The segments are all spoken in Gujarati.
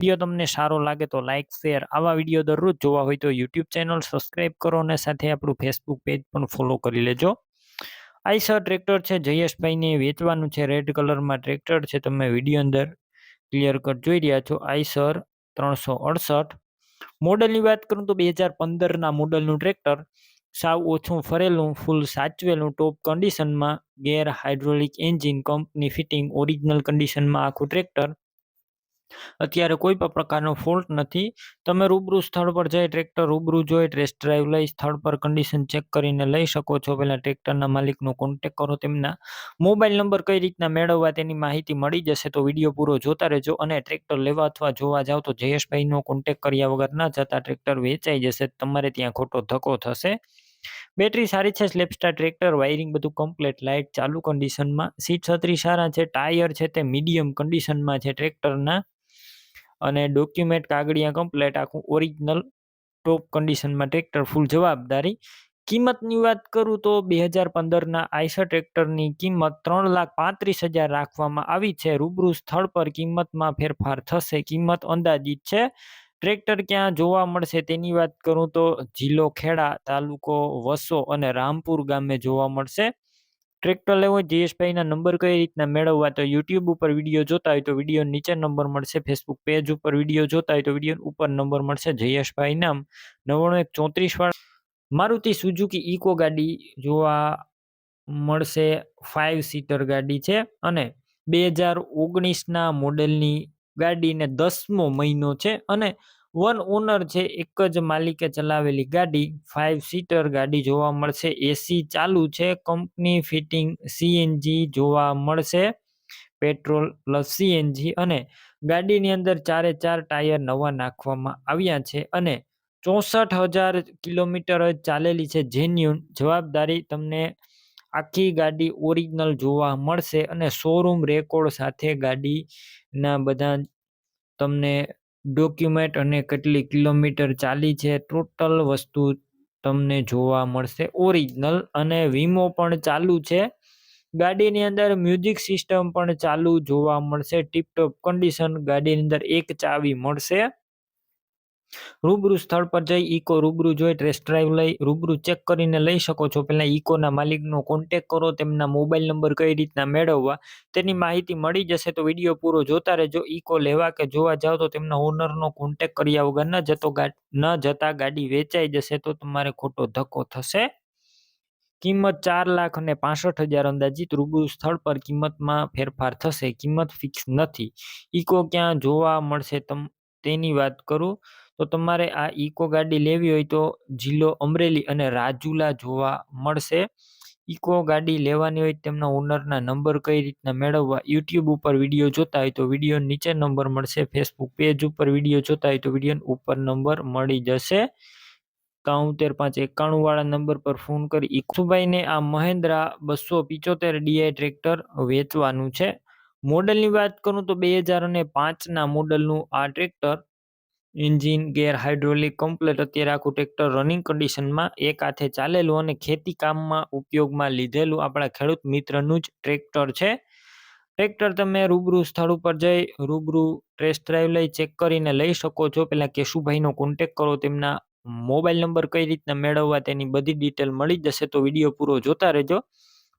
વીડિયો તમને સારો લાગે તો લાઇક શેર આવા વીડિયો દરરોજ જોવા હોય તો યુટ્યુબ ચેનલ સબસ્ક્રાઈબ કરો અને સાથે આપણું ફેસબુક પેજ પણ ફોલો કરી લેજો. આઈસર ટ્રેક્ટર છે, જયેશભાઈને વેચવાનું છે રેડ કલરમાં ટ્રેક્ટર છે, તમે વીડિયો અંદર ક્લિયર કટ જોઈ રહ્યા છો. આઈસર ત્રણસો અડસઠ. મોડલની વાત કરું તો બે હજાર પંદરના મોડલનું ટ્રેક્ટર સાવ ઓછું ફરેલું ફૂલ સાચવેલું ટોપ કન્ડિશનમાં gear hydraulic engine company fitting original કન્ડિશનમાં આખું ટ્રેક્ટર અત્યારે કોઈ પણ પ્રકારનો ફોલ્ટ નથી. તમે રૂબરૂ સ્થળ પર જઈ ટ્રેક્ટર રૂબરૂ જોઈ ટેસ્ટ ડ્રાઈવ લઈ સ્થળ પર કન્ડિશન ચેક કરીને લઈ શકો છો. પહેલાં ટ્રેક્ટરના માલિકનો કોન્ટેક કરો તેમના. મોબાઈલ નંબર કઈ રીતના મેળવવા તેની માહિતી મળી જશે તો વીડિયો પૂરો જોતા રહેજો અને ટ્રેક્ટર લેવા અથવા જોવા જાવ તો જયેશભાઈનો કોન્ટેક કર્યા વગર ના જતા ટ્રેક્ટર વેચાઈ જશે. તમારે ત્યાં ખોટો ધક્કો થશે. બેટરી સારી છે સ્લેપસ્ટાર ટ્રેક્ટર વાયરિંગ બધું કમ્પ્લીટ લાઇટ ચાલુ કન્ડિશનમાં સીટ છત્રી સારા છે ટાયર છે તે મીડિયમ કન્ડિશનમાં છે ટ્રેક્ટરના અને ડોક્યુમેન્ટ કાગળિયા કમ્પ્લેટ આખું ઓરિજિનલ ટોપ કન્ડિશનમાં ટ્રેક્ટર ફૂલ જવાબદારી. કિંમતની વાત કરું તો બે હજાર પંદરના આઈસર ટ્રેક્ટરની કિંમત ત્રણ લાખ પાંત્રીસ હજાર રાખવામાં આવી છે. રૂબરૂ સ્થળ પર કિંમતમાં ફેરફાર થશે. કિંમત અંદાજિત છે. ટ્રેક્ટર ક્યાં જોવા મળશે તેની વાત કરું તો જિલ્લો ખેડા, તાલુકો વસો અને રામપુર ગામે જોવા મળશે. ટ્રેક્ટર લેવો હોય જયેશભાઈના નંબર કઈ રીતના મેળવવા, તો યુટ્યુબ ઉપર વીડિયો જોતા હોય તો વીડિયો નીચે નંબર મળશે ફેસબુક પેજ ઉપર વીડિયો જોતા હોય તો વીડિયો ઉપર નંબર મળશે જયેશભાઈ નામ, નવ્વાણું એક ચોત્રીસ વાળા. મારુતિ સુઝુકી ઇકો ગાડી જોવા મળશે ફાઇવ સીટર ગાડી છે અને બે હજાર ઓગણીસના મોડેલની ગાડીને દસમો મહિનો છે અને વન ઓનર છે, એક જ માલિકે ચલાવેલી ગાડી ફાઇવ સીટર ગાડી જોવા મળશે એસી ચાલુ છે કંપની ફિટિંગ સીએનજી જોવા મળશે પેટ્રોલ પ્લસ સીએનજી અને ગાડીની અંદર ચારે ચાર ટાયર નવા નાખવામાં આવ્યા છે અને ચોસઠ હજાર કિલોમીટર ચાલેલી છે જેન્યુન જવાબદારી તમને આખી ગાડી ઓરિજિનલ જોવા મળશે અને શોરૂમ રેકોર્ડ સાથે ગાડીના બધા તમને ડોક્યુમેન્ટ અને કેટલી કિલોમીટર ચાલી છે, ટોટલ વસ્તુ તમને જોવા મળશે. ઓરિજિનલ અને વીમો પણ ચાલુ છે. ગાડીની અંદર મ્યુઝિક સિસ્ટમ પણ ચાલુ જોવા મળશે. ટીપટોપ કન્ડિશન ગાડીની અંદર એક ચાવી મળશે. રૂબરૂ સ્થળ પર જઈ ઇકો રૂબરૂ જોઈ ટેસ્ટ ડ્રાઈવ લઈ, રૂબરૂ ચેક કરીને લઈ શકો છો. પહેલાં ઇકોના માલિકનો કોન્ટેક કરો, તેમના મોબાઈલ નંબર કઈ રીતના મેળવવા, તેની માહિતી મળી જશે તો વીડિયો પૂરો જોતા રહેજો. ઇકો લેવા કે જોવા જાઓ તો તેમના ઓનરનો કોન્ટેક કર્યા વગર ન જતો ન જતા ગાડી વેચાઈ જશે તો તમારે ખોટો ધક્કો થશે. કિંમત ચાર લાખ અને પાસઠ હજાર અંદાજિત. રૂબરૂ સ્થળ પર કિંમતમાં ફેરફાર થશે. કિંમત ફિક્સ નથી. ઇકો ક્યાં જોવા મળશે તમ, તેની વાત કરું. તો તમારે આ ઇકો ગાડી લેવી હોય તો જિલ્લો અમરેલી અને રાજુલા જોવા મળશે. ઇકો ગાડી લેવાની હોય તેમના ઓનરના નંબર કઈ રીતના મેળવવા યુટ્યુબ ઉપર વીડિયો જોતા હોય તો વીડિયો નીચે નંબર મળશે. ફેસબુક પેજ ઉપર વીડિયો જોતા હોય તો વીડિયો ઉપર નંબર મળી જશે. કાઉન્તેર પાંચ એકાણું વાળા નંબર પર ફોન કરી ઈખુભાઈને આ મહેન્દ્રા બસો પિચોતેર ડીઆઈ ટ્રેક્ટર વેચવાનું છે. મોડલની વાત કરું તો બે હજાર અને પાંચના મોડલનું આ tractor engine gear hydraulic complete અત્યારે આખું ટ્રેક્ટર રનિંગ કન્ડિશનમાં એક હાથે ચાલેલું અને ખેતી કામમાં ઉપયોગમાં લીધેલું આપણા ખેડૂત મિત્રનું જ ટ્રેક્ટર છે. ટ્રેક્ટર તમે રૂબરૂ સ્થળ ઉપર જઈ રૂબરૂ ટેસ્ટ ડ્રાઈવ લઈ ચેક કરીને લઈ શકો છો. પહેલાં કેશુભાઈનો કોન્ટેક કરો, તેમના મોબાઈલ નંબર કઈ રીતના મેળવવા તેની બધી ડિટેલ મળી જશે તો વીડિયો પૂરો જોતા રહેજો.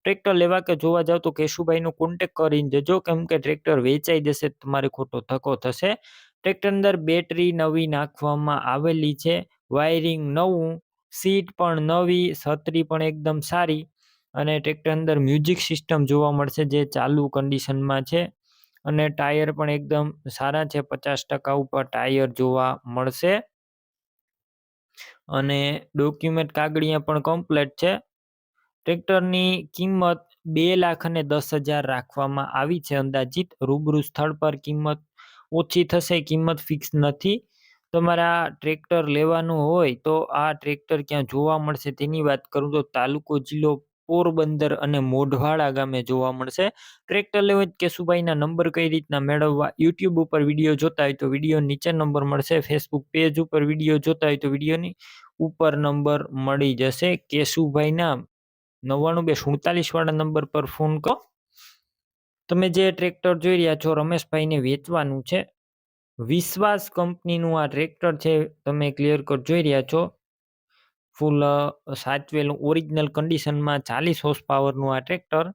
ટ્રેક્ટર લેવા કે જોવા જાવ તો કેશુભાઈનો કોન્ટેક કરીને જજો, કેમ કે ટ્રેક્ટર વેચાઈ જશે, તમારે ખોટો ધક્કો થશે. ટ્રેક્ટર અંદર બેટરી નવી નાખવામાં આવેલી છે. વાયરિંગ નવું, સીટ પણ નવી, છત્રી પણ એકદમ સારી અને ટ્રેક્ટર અંદર મ્યુઝિક સિસ્ટમ જોવા મળશે જે ચાલુ કન્ડિશનમાં છે અને ટાયર પણ એકદમ સારા છે. પચાસ ટકા ઉપર ટાયર જોવા મળશે અને ડોક્યુમેન્ટ કાગળિયા પણ કમ્પ્લેટ છે. ટ્રેક્ટરની કિંમત બે લાખ અને દસ હજાર રાખવામાં આવી છે અંદાજિત. રૂબરૂ સ્થળ પર કિંમત ઓછી થશે, કિંમત ફિક્સ નથી. તમારે આ ટ્રેક્ટર લેવાનું હોય તો આ ટ્રેક્ટર ક્યાં જોવા મળશે? તેની વાત કરું તો તાલુકો જિલ્લો પોરબંદર અને મોઢવાડા ગામે જોવા મળશે. ટ્રેક્ટર લેવું કેશુભાઈના નંબર કઈ રીતના મેળવવા? યુટ્યુબ ઉપર વીડિયો જોતા હોય તો વીડિયો નીચે નંબર મળશે. ફેસબુક પેજ ઉપર વીડિયો જોતા હોય તો વિડીયોની ઉપર નંબર મળી જશે. કેશુભાઈના નવ્વાણું બે સુડતાલીસ વાળા નંબર પર ફોન કરો. તમે જે ટ્રેક્ટર જોઈ રહ્યા છો, રમેશભાઈને વેચવાનું છે. વિશ્વાસ કંપનીનું આ ટ્રેક્ટર છે, તમે ક્લિયર કટ જોઈ રહ્યા છો. ફૂલ સાચવેલું ઓરિજિનલ કન્ડિશનમાં ચાલીસ હોર્સ પાવરનું આ ટ્રેક્ટર.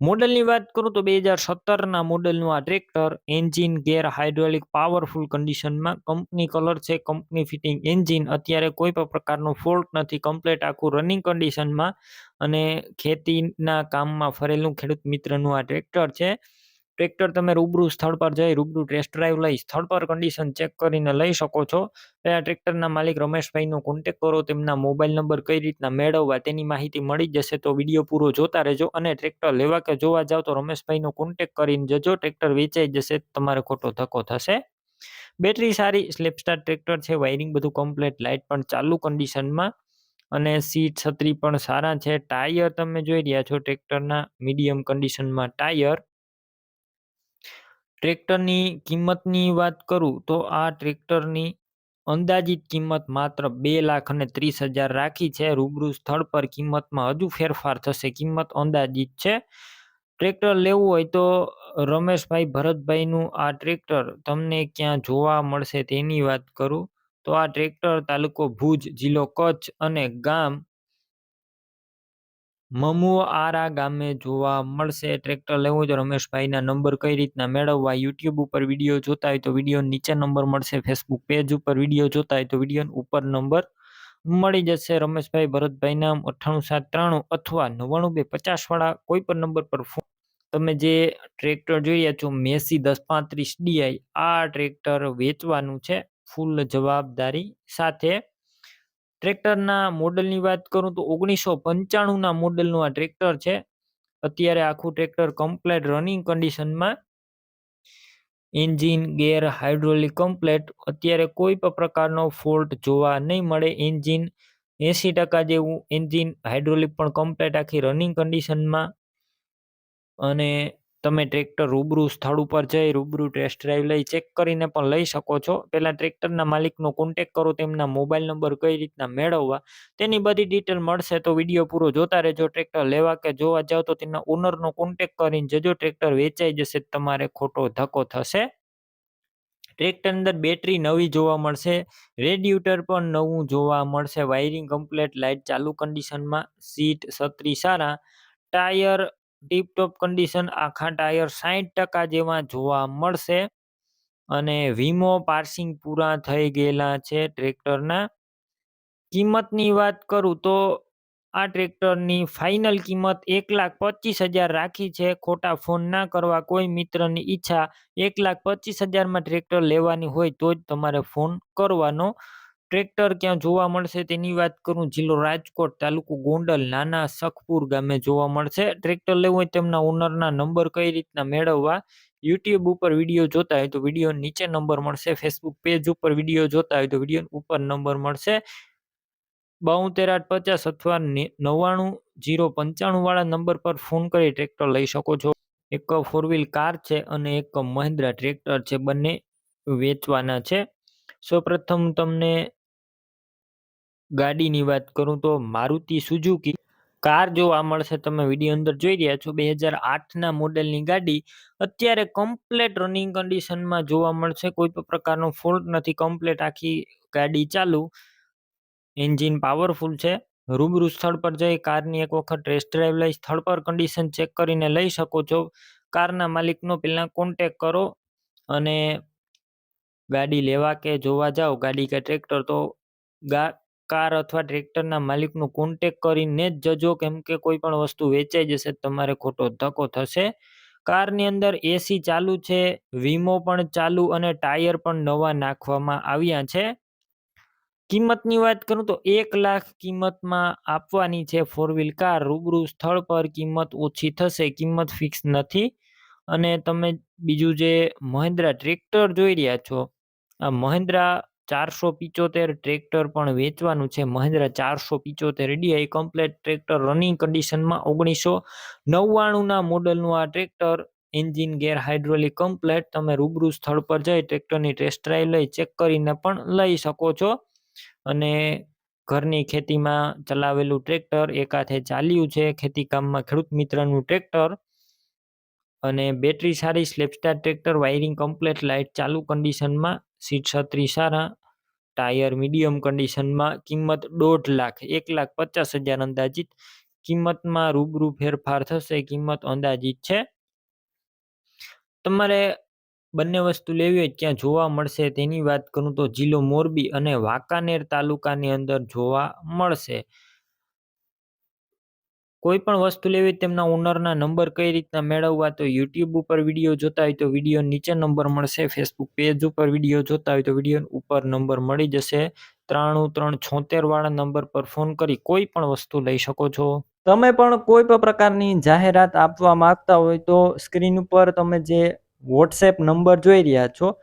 મોડલની વાત કરું તો બે હજાર સત્તરના મોડલનું આ tractor engine gear hydraulic powerful કન્ડિશનમાં કંપની કલર છે, કંપની ફિટિંગ એન્જિન અત્યારે કોઈ પણ પ્રકારનો ફોલ્ટ નથી, કમ્પ્લેટ આખું રનિંગ કન્ડિશનમાં અને ખેતીના કામમાં ફરેલું ખેડૂત મિત્રનું આ ટ્રેક્ટર છે. ટ્રેક્ટર તમે રૂબરૂ સ્થળ પર જઈ રૂબરૂ ટેસ્ટ ડ્રાઈવ લઈ સ્થળ પર કન્ડિશન ચેક કરીને લઈ શકો છો. આ ટ્રેક્ટરના માલિક રમેશભાઈનો કોન્ટેક કરો, તેમના મોબાઈલ નંબર કઈ રીતના મેળવવા તેની માહિતી મળી જશે તો વીડિયો પૂરો જોતા રહેજો અને ટ્રેક્ટર લેવા કે જોવા જાવ તો રમેશભાઈનો કોન્ટેક કરીને જજો, ટ્રેક્ટર વેચાઈ જશે, તમારે ખોટો ધક્કો થશે. બેટરી સારી સ્લેપસ્ટાર ટ્રેક્ટર છે વાયરિંગ બધું કમ્પ્લેટ લાઇટ પણ ચાલુ કન્ડિશનમાં અને સીટ છત્રી પણ સારા છે. ટાયર તમે જોઈ રહ્યા છો ટ્રેક્ટરના મીડિયમ કન્ડિશનમાં ટાયર ટ્રેક્ટરની કિંમતની વાત કરું તો આ ટ્રેક્ટરની અંદાજિત કિંમત માત્ર બે લાખ અને ત્રીસ હજાર રાખી છે. રૂબરૂ સ્થળ પર કિંમતમાં હજુ ફેરફાર થશે. કિંમત અંદાજિત છે. ટ્રેક્ટર લેવું હોય તો રમેશભાઈ ભરતભાઈનું આ ટ્રેક્ટર તમને ક્યાં જોવા મળશે તેની વાત કરું તો આ ટ્રેક્ટર તાલુકો ભુજ જિલ્લો કચ્છ અને ગામ મમુઆરા ગામે જોવા મળશે. ટ્રેક્ટર લેવું તો રમેશભાઈના નંબર કઈ રીતના મેળવવા? યુટ્યુબ ઉપર વીડિયો જોતા હોય તો વીડિયો નીચે નંબર મળશે. ફેસબુક પેજ ઉપર વીડિયો જોતા હોય તો વીડિયો ઉપર નંબર મળી જશે. રમેશભાઈ ભરતભાઈના અઠ્ઠાણું સાત ત્રાણું અથવા નવ્વાણું બે પચાસવાળા કોઈ પણ નંબર પર ફોન તમે જે ટ્રેક્ટર જોઈ રહ્યા છો, મેસી દસ પાંત્રીસ ડીઆઈ આ ટ્રેક્ટર વેચવાનું છે. ફૂલ જવાબદારી સાથે ટ્રેક્ટરના મોડલની વાત કરું તો ઓગણીસો પંચાણુંના મોડલનું આ ટ્રેક્ટર છે. અત્યારે આખું ટ્રેક્ટર કમ્પ્લેટ રનિંગ કન્ડિશનમાં એન્જિન, ગેર, હાઇડ્રોલિક કમ્પ્લેટ. અત્યારે કોઈ પણ પ્રકારનો ફોલ્ટ જોવા નહીં મળે. એન્જિન એંસી ટકા જેવું એન્જિન હાઇડ્રોલિક પણ કમ્પ્લેટ આખી રનિંગ કન્ડિશનમાં અને તમે ટ્રેક્ટર રૂબરૂ સ્થળ ઉપર જઈ રૂબરૂ ટેસ્ટ ડ્રાઈવ લઈ ચેક કરીને પણ લઈ શકો છો. પહેલાં ટ્રેક્ટરના માલિકનો કોન્ટેક કરો, તેમના મોબાઈલ નંબર કઈ રીતના મેળવવા, તેની બધી ડિટેલ મળશે તો વીડિયો પૂરો જોતા રહેજો. ટ્રેક્ટર લેવા કે જોવા જાઓ તો તેમના ઓનરનો કોન્ટેક કરીને જજો, ટ્રેક્ટર વેચાઈ જશે તમારે ખોટો ધક્કો થશે. ટ્રેક્ટર અંદર બેટરી નવી જોવા મળશે રેડિયુટર પણ નવું જોવા મળશે વાયરિંગ કમ્પ્લેટ લાઇટ ચાલુ કન્ડિશનમાં સીટ છત્રી સારા ટાયર ટીપટોપ કન્ડિશન આખા ટાયર સાહીઠ ટકા જેવા જોવા મળશે. અને વીમો પાર્સિંગ પૂરા થઈ ગયેલા છે ટ્રેક્ટરના. કિંમતની વાત કરું તો આ ટ્રેક્ટરની ફાઇનલ કિંમત એક લાખ પચીસ હજાર રાખી છે. ખોટા ફોન ના કરવા કોઈ મિત્રની ઈચ્છા એક લાખ પચીસ હજારમાં ટ્રેક્ટર લેવાની હોય તો જ તમારે ફોન કરવાનો. ટ્રેક્ટર ક્યાં જોવા મળશે તેની વાત કરું? જિલ્લો રાજકોટ તાલુકો ગોંડલ, નાના સખપુર ગામે જોવા મળશે. ટ્રેક્ટર લેવું હોય તેમના ઓનરના નંબર કઈ રીતના મેળવવા? યુટ્યુબ ઉપર વીડિયો જોતા હોય તો વીડિયો નીચે નંબર મળશે. ફેસબુક પેજ ઉપર વીડિયો જોતા હોય તો વીડિયો ઉપર નંબર મળશે. બાઉતેર આઠ પચાસ અથવા નવ્વાણું જીરો પંચાણું વાળા નંબર પર ફોન કરી ટ્રેક્ટર લઈ શકો છો. એક ફોર વ્હીલ કાર છે અને એક મહિન્દ્રા ટ્રેક્ટર છે. બંને વેચવાના છે. સૌપ્રથમ તમને ગાડીની વાત કરું તો મારુતિ સુઝુકી કાર જોવા મળશે. તમે વીડિયો અંદર જોઈ રહ્યા છો. બે હજાર આઠના મોડેલની ગાડી અત્યારે કમ્પ્લેટ રનિંગ કન્ડિશનમાં જોવા મળશે. કોઈ પણ પ્રકારનો ફોલ્ટ નથી. કમ્પ્લેટ આખી ગાડી ચાલુ. એન્જિન પાવરફુલ છે. રૂબરૂ સ્થળ પર જઈ કારની એક વખત ટેસ્ટ ડ્રાઈવ લઈ સ્થળ પર કન્ડિશન ચેક કરીને લઈ શકો છો. કારના માલિકનો પહેલાં કોન્ટેક કરો અને ગાડી લેવા કે જોવા જાઓ? ગાડી કે ટ્રેક્ટર? તો ગા, કાર અથવા ટ્રેક્ટરના માલિકનું કોન્ટેક કરીને જ જજો. કેમ કે કોઈ પણ વસ્તુ વેચાઈ જશે તમારે ખોટો ધક્કો થશે. કારની અંદર એસી ચાલુ છે, વીમો પણ ચાલુ અને ટાયર પણ નવા નાખવામાં આવ્યા છે. કિંમતની વાત કરું તો એક લાખ કિંમતમાં આપવાની છે ફોર વ્હીલ કાર રૂબરૂ સ્થળ પર કિંમત ઓછી થશે, કિંમત ફિક્સ નથી. અને તમે બીજું જે મહિન્દ્રા ટ્રેક્ટર જોઈ રહ્યા છો આ મહિન્દ્રા ચારસો પિચોતેર ટ્રેક્ટર પણ વેચવાનું છે. મહિન્દ્રા ચારસો પિચોતેર ડીઆઈ કમ્પ્લેટ ટ્રેક્ટર રનિંગ કન્ડિશનમાં ઓગણીસો નવ્વાણુંના મોડલનું આ tractor engine gear hydraulic complete તમે રૂબરૂ સ્થળ પર જઈ ટ્રેક્ટરની ટેસ્ટ ડ્રાઈવ લઈ ચેક કરીને પણ લઈ શકો છો. અને ઘરની ખેતીમાં ચલાવેલું ટ્રેક્ટર એકાથે ચાલ્યું છે. ખેતી કામમાં ખેડૂત મિત્રનું ટ્રેક્ટર અને બેટરી સારી self start tractor, wiring complete, light ચાલુ કન્ડિશનમાં, સીટ છત્રી સારા, ટાયર મીડિયમ કન્ડિશનમાં, કિંમત દોઢ લાખ, એક લાખ પચાસ હજાર અંદાજિત. કિંમતમાં રૂબરૂ ફેરફાર થશે, કિંમત અંદાજિત છે. તમારે બંને વસ્તુ લેવી હોય ક્યાં જોવા મળશે. તેની વાત કરું તો જિલ્લો મોરબી અને વાંકાનેર તાલુકાની અંદર જોવા મળશે. કોઈ પણ વસ્તુ લેવી તેમના ઓનરના નંબર કઈ રીતના મેળવવા, તો યુટ્યુબ ઉપર વીડિયો જોતા હોય તો વીડિયો નીચે નંબર મળશે ફેસબુક પેજ ઉપર વીડિયો જોતા હોય તો વીડિયો ઉપર નંબર મળી જશે. ત્રાણું ત્રણ છોતેર વાળા નંબર પર ફોન કરી કોઈ પણ વસ્તુ લઈ શકો છો. તમે પણ કોઈ પણ પ્રકારની જાહેરાત આપવા માંગતા હોય તો સ્ક્રીન ઉપર તમે જે વોટ્સએપ નંબર જોઈ રહ્યા છો,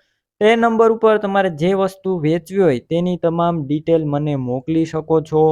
તે નંબર ઉપર તમારે જે વસ્તુ વેચવી હોય તેની તમામ ડિટેલ મને મોકલી શકો છો.